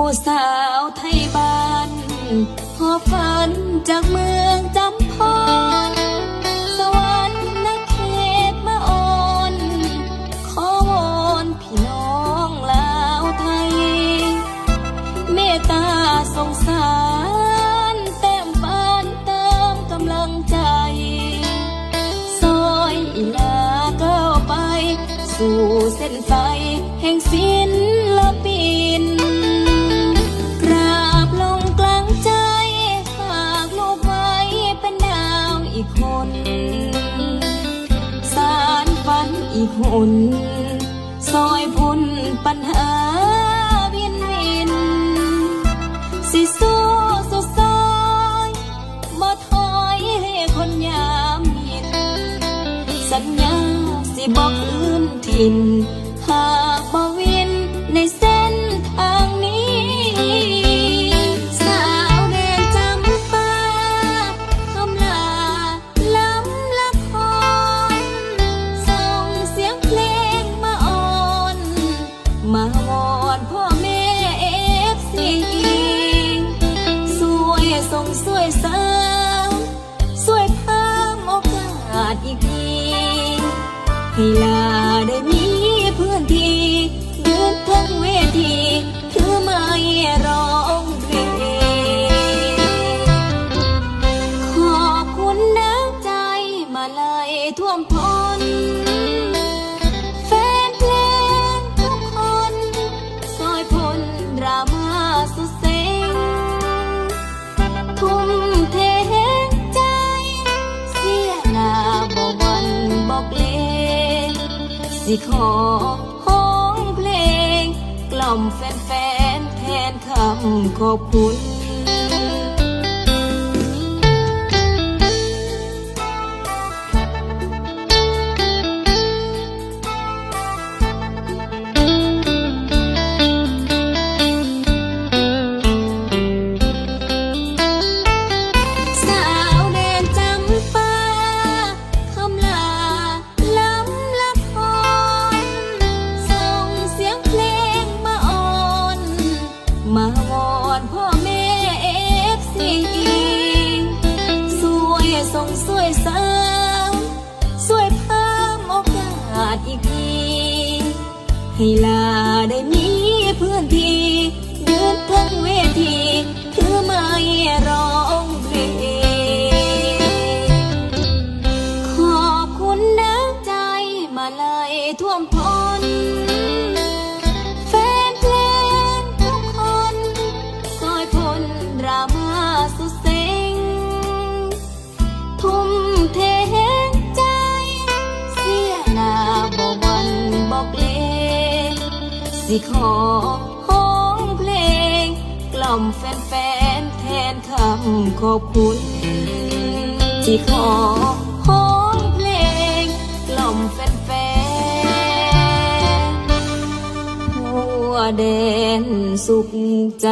ผู้สาวไทยบ้านหอบฝันจากเมืองจำพรสวรรค์นัเขตมาอ่อน ขอวอนพี่น้องลาวไทย เมตตาสงสารเต็มฟ้านเติมกำลังใจซอยอีลาก้าวไป สู่เส้นไฟแห่งศิลป หนซอยพ้นปัญหาวินวิน สิสู้สุดซอยบ่ถอยให้คนยามหิน สัญญาสิบอกคืนถิ่น ให้ล สิขอห้องเพลง กล่อมแฟนๆแทนคำขอบคุณ สวยส่งสวยสาวสวยพามโอกาสอีกทีให้ลาได้มีเพื่อนที่ยืนทั้งเวที สิขอห้องเพลง กล่อมแฟนๆแทนคำขอบคุณสิขอห้องเพลง กล่อมแฟนๆหัวแดนสุขใจ